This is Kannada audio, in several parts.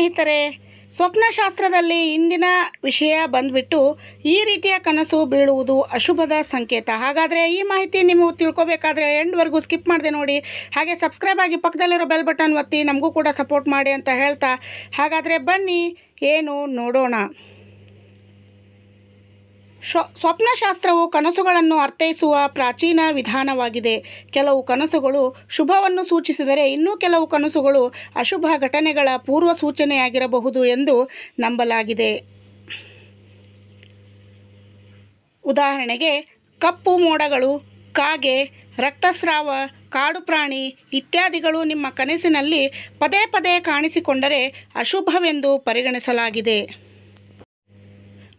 ಸ್ನೇಹಿತರೆ, ಸ್ವಪ್ನಶಾಸ್ತ್ರದಲ್ಲಿ ಇಂದಿನ ವಿಷಯ ಬಂದ್ಬಿಟ್ಟು ಈ ರೀತಿಯ ಕನಸು ಬೀಳುವುದು ಅಶುಭದ ಸಂಕೇತ. ಹಾಗಾದರೆ ಈ ಮಾಹಿತಿ ನೀವು ತಿಳ್ಕೊಬೇಕಾದ್ರೆ ಎಂಡ್ವರೆಗೂ ಸ್ಕಿಪ್ ಮಾಡಿದೆ ನೋಡಿ. ಹಾಗೆ ಸಬ್ಸ್ಕ್ರೈಬ್ ಆಗಿ ಪಕ್ಕದಲ್ಲಿರೋ ಬೆಲ್ ಬಟನ್ ಒತ್ತಿ ನಮಗೂ ಕೂಡ ಸಪೋರ್ಟ್ ಮಾಡಿ ಅಂತ ಹೇಳ್ತಾ. ಹಾಗಾದರೆ ಬನ್ನಿ, ಏನು ನೋಡೋಣ. ಸ್ವಪ್ನಶಾಸ್ತ್ರವು ಕನಸುಗಳನ್ನು ಅರ್ಥೈಸುವ ಪ್ರಾಚೀನ ವಿಧಾನವಾಗಿದೆ. ಕೆಲವು ಕನಸುಗಳು ಶುಭವನ್ನು ಸೂಚಿಸಿದರೆ ಇನ್ನೂ ಕೆಲವು ಕನಸುಗಳು ಅಶುಭ ಘಟನೆಗಳ ಪೂರ್ವ ಸೂಚನೆಯಾಗಿರಬಹುದು ಎಂದು ನಂಬಲಾಗಿದೆ. ಉದಾಹರಣೆಗೆ, ಕಪ್ಪು ಮೋಡಗಳು, ಕಾಗೆ, ರಕ್ತಸ್ರಾವ, ಕಾಡು ಪ್ರಾಣಿ ಇತ್ಯಾದಿಗಳು ನಿಮ್ಮ ಕನಸಿನಲ್ಲಿ ಪದೇ ಪದೇ ಕಾಣಿಸಿಕೊಂಡರೆ ಅಶುಭವೆಂದು ಪರಿಗಣಿಸಲಾಗಿದೆ.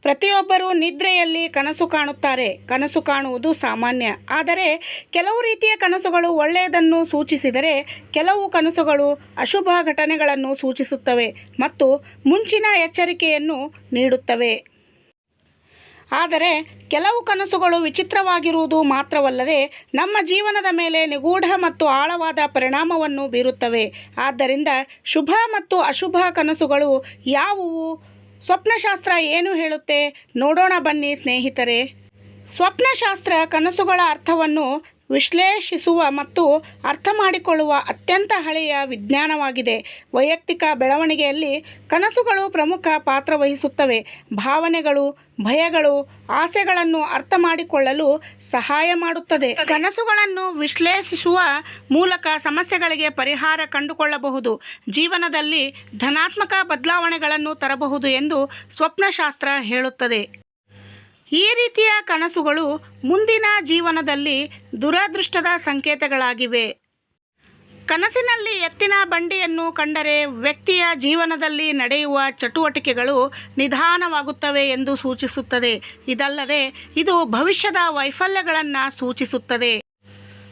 ಪ್ರತಿಯೊಬ್ಬರೂ ನಿದ್ರೆಯಲ್ಲಿ ಕನಸು ಕಾಣುತ್ತಾರೆ. ಕನಸು ಕಾಣುವುದು ಸಾಮಾನ್ಯ. ಆದರೆ ಕೆಲವು ರೀತಿಯ ಕನಸುಗಳು ಒಳ್ಳೆಯದನ್ನು ಸೂಚಿಸಿದರೆ ಕೆಲವು ಕನಸುಗಳು ಅಶುಭ ಘಟನೆಗಳನ್ನು ಸೂಚಿಸುತ್ತವೆ ಮತ್ತು ಮುಂಚಿನ ಎಚ್ಚರಿಕೆಯನ್ನು ನೀಡುತ್ತವೆ. ಆದರೆ ಕೆಲವು ಕನಸುಗಳು ವಿಚಿತ್ರವಾಗಿರುವುದು ಮಾತ್ರವಲ್ಲದೆ ನಮ್ಮ ಜೀವನದ ಮೇಲೆ ನಿಗೂಢ ಮತ್ತು ಆಳವಾದ ಪರಿಣಾಮವನ್ನು ಬೀರುತ್ತವೆ. ಆದ್ದರಿಂದ ಶುಭ ಮತ್ತು ಅಶುಭ ಕನಸುಗಳು ಯಾವುವು? ಸ್ವಪ್ನಶಾಸ್ತ್ರ ಏನು ಹೇಳುತ್ತೆ? ನೋಡೋಣ ಬನ್ನಿ ಸ್ನೇಹಿತರೆ. ಸ್ವಪ್ನಶಾಸ್ತ್ರ ಕನಸುಗಳ ಅರ್ಥವನ್ನು ವಿಶ್ಲೇಷಿಸುವ ಮತ್ತು ಅರ್ಥ ಮಾಡಿಕೊಳ್ಳುವ ಅತ್ಯಂತ ಹಳೆಯ ವಿಜ್ಞಾನವಾಗಿದೆ. ವೈಯಕ್ತಿಕ ಬೆಳವಣಿಗೆಯಲ್ಲಿ ಕನಸುಗಳು ಪ್ರಮುಖ ಪಾತ್ರ ವಹಿಸುತ್ತವೆ. ಭಾವನೆಗಳು, ಭಯಗಳು, ಆಸೆಗಳನ್ನು ಅರ್ಥ ಮಾಡಿಕೊಳ್ಳಲು ಸಹಾಯ ಮಾಡುತ್ತದೆ. ಕನಸುಗಳನ್ನು ವಿಶ್ಲೇಷಿಸುವ ಮೂಲಕ ಸಮಸ್ಯೆಗಳಿಗೆ ಪರಿಹಾರ ಕಂಡುಕೊಳ್ಳಬಹುದು. ಜೀವನದಲ್ಲಿ ಧನಾತ್ಮಕ ಬದಲಾವಣೆಗಳನ್ನು ತರಬಹುದು ಎಂದು ಸ್ವಪ್ನಶಾಸ್ತ್ರ ಹೇಳುತ್ತದೆ. ಈ ರೀತಿಯ ಕನಸುಗಳು ಮುಂದಿನ ಜೀವನದಲ್ಲಿ ದುರದೃಷ್ಟದ ಸಂಕೇತಗಳಾಗಿವೆ. ಕನಸಿನಲ್ಲಿ ಎತ್ತಿನ ಬಂಡಿಯನ್ನು ಕಂಡರೆ ವ್ಯಕ್ತಿಯ ಜೀವನದಲ್ಲಿ ನಡೆಯುವ ಚಟುವಟಿಕೆಗಳು ನಿಧಾನವಾಗುತ್ತವೆ ಎಂದು ಸೂಚಿಸುತ್ತದೆ. ಇದಲ್ಲದೆ ಇದು ಭವಿಷ್ಯದ ವೈಫಲ್ಯಗಳನ್ನು ಸೂಚಿಸುತ್ತದೆ.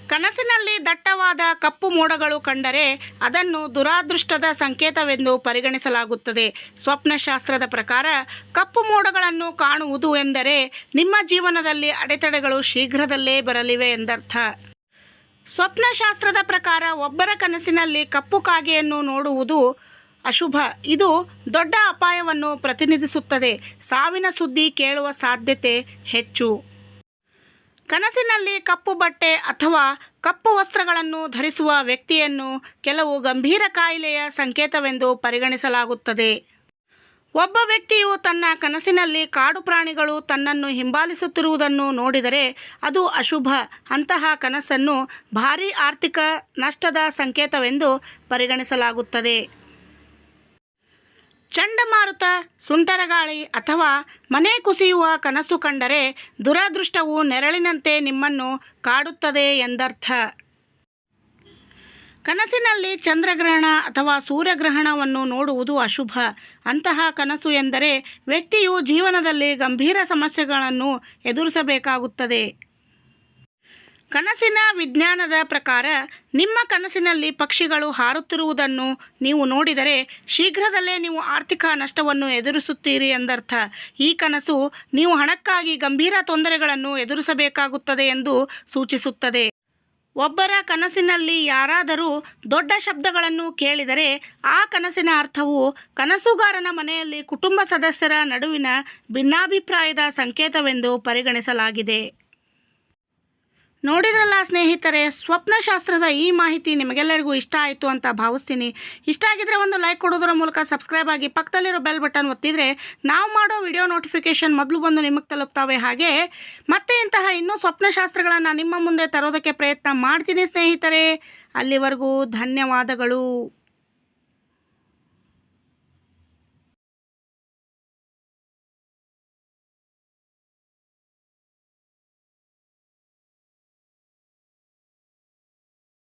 ಕನಸಿನಲ್ಲಿ ದಟ್ಟವಾದ ಕಪ್ಪು ಮೋಡಗಳು ಕಂಡರೆ ಅದನ್ನು ದುರಾದೃಷ್ಟದ ಸಂಕೇತವೆಂದು ಪರಿಗಣಿಸಲಾಗುತ್ತದೆ. ಸ್ವಪ್ನಶಾಸ್ತ್ರದ ಪ್ರಕಾರ ಕಪ್ಪು ಮೋಡಗಳನ್ನು ಕಾಣುವುದು ಎಂದರೆ ನಿಮ್ಮ ಜೀವನದಲ್ಲಿ ಅಡೆತಡೆಗಳು ಶೀಘ್ರದಲ್ಲೇ ಬರಲಿವೆ ಎಂದರ್ಥ. ಸ್ವಪ್ನಶಾಸ್ತ್ರದ ಪ್ರಕಾರ ಒಬ್ಬರ ಕನಸಿನಲ್ಲಿ ಕಪ್ಪು ಕಾಗೆಯನ್ನು ನೋಡುವುದು ಅಶುಭ. ಇದು ದೊಡ್ಡ ಅಪಾಯವನ್ನು ಪ್ರತಿನಿಧಿಸುತ್ತದೆ. ಸಾವಿನ ಸುದ್ದಿ ಕೇಳುವ ಸಾಧ್ಯತೆ ಹೆಚ್ಚು. ಕನಸಿನಲ್ಲಿ ಕಪ್ಪು ಬಟ್ಟೆ ಅಥವಾ ಕಪ್ಪು ವಸ್ತ್ರಗಳನ್ನು ಧರಿಸುವ ವ್ಯಕ್ತಿಯನ್ನು ಕೆಲವು ಗಂಭೀರ ಕಾಯಿಲೆಯ ಸಂಕೇತವೆಂದು ಪರಿಗಣಿಸಲಾಗುತ್ತದೆ. ಒಬ್ಬ ವ್ಯಕ್ತಿಯು ತನ್ನ ಕನಸಿನಲ್ಲಿ ಕಾಡು ಪ್ರಾಣಿಗಳು ತನ್ನನ್ನು ಹಿಂಬಾಲಿಸುತ್ತಿರುವುದನ್ನು ನೋಡಿದರೆ ಅದು ಅಶುಭ. ಅಂತಹ ಕನಸನ್ನು ಭಾರೀ ಆರ್ಥಿಕ ನಷ್ಟದ ಸಂಕೇತವೆಂದು ಪರಿಗಣಿಸಲಾಗುತ್ತದೆ. ಚಂಡಮಾರುತ, ಸುಂಟರಗಾಳಿ ಅಥವಾ ಮನೆ ಕುಸಿಯುವ ಕನಸು ಕಂಡರೆ ದುರದೃಷ್ಟವು ನೆರಳಿನಂತೆ ನಿಮ್ಮನ್ನು ಕಾಡುತ್ತದೆ ಎಂದರ್ಥ. ಕನಸಿನಲ್ಲಿ ಚಂದ್ರಗ್ರಹಣ ಅಥವಾ ಸೂರ್ಯಗ್ರಹಣವನ್ನು ನೋಡುವುದು ಅಶುಭ. ಅಂತಹ ಕನಸು ಎಂದರೆ ವ್ಯಕ್ತಿಯು ಜೀವನದಲ್ಲಿ ಗಂಭೀರ ಸಮಸ್ಯೆಗಳನ್ನು ಎದುರಿಸಬೇಕಾಗುತ್ತದೆ. ಕನಸಿನ ವಿಜ್ಞಾನದ ಪ್ರಕಾರ ನಿಮ್ಮ ಕನಸಿನಲ್ಲಿ ಪಕ್ಷಿಗಳು ಹಾರುತ್ತಿರುವುದನ್ನು ನೀವು ನೋಡಿದರೆ ಶೀಘ್ರದಲ್ಲೇ ನೀವು ಆರ್ಥಿಕ ನಷ್ಟವನ್ನು ಎದುರಿಸುತ್ತೀರಿ ಎಂದರ್ಥ. ಈ ಕನಸು ನೀವು ಹಣಕ್ಕಾಗಿ ಗಂಭೀರ ತೊಂದರೆಗಳನ್ನು ಎದುರಿಸಬೇಕಾಗುತ್ತದೆ ಎಂದು ಸೂಚಿಸುತ್ತದೆ. ಒಬ್ಬರ ಕನಸಿನಲ್ಲಿ ಯಾರಾದರೂ ದೊಡ್ಡ ಶಬ್ದಗಳನ್ನು ಕೇಳಿದರೆ ಆ ಕನಸಿನ ಅರ್ಥವು ಕನಸುಗಾರನ ಮನೆಯಲ್ಲಿ ಕುಟುಂಬ ಸದಸ್ಯರ ನಡುವಿನ ಭಿನ್ನಾಭಿಪ್ರಾಯದ ಸಂಕೇತವೆಂದು ಪರಿಗಣಿಸಲಾಗಿದೆ. ನೋಡಿದ್ರಲ್ಲ ಸ್ನೇಹಿತರೆ, ಸ್ವಪ್ನಶಾಸ್ತ್ರದ ಈ ಮಾಹಿತಿ ನಿಮಗೆಲ್ಲರಿಗೂ ಇಷ್ಟ ಆಯಿತು ಅಂತ ಭಾವಿಸ್ತೀನಿ. ಇಷ್ಟ ಆಗಿದ್ರೆ ಒಂದು ಲೈಕ್ ಕೊಡೋದರ ಮೂಲಕ ಸಬ್ಸ್ಕ್ರೈಬ್ ಆಗಿ ಪಕ್ಕದಲ್ಲಿರೋ ಬೆಲ್ ಬಟನ್ ಒತ್ತಿದರೆ ನಾವು ಮಾಡೋ ವಿಡಿಯೋ ನೋಟಿಫಿಕೇಷನ್ ಮೊದಲು ಬಂದು ನಿಮಗೆ ತಲುಪ್ತವೆ ಹಾಗೆ. ಮತ್ತೆ ಇಂತಹ ಇನ್ನೂ ಸ್ವಪ್ನಶಾಸ್ತ್ರಗಳನ್ನು ನಿಮ್ಮ ಮುಂದೆ ತರೋದಕ್ಕೆ ಪ್ರಯತ್ನ ಮಾಡ್ತೀನಿ ಸ್ನೇಹಿತರೆ. ಅಲ್ಲಿವರೆಗೂ ಧನ್ಯವಾದಗಳು.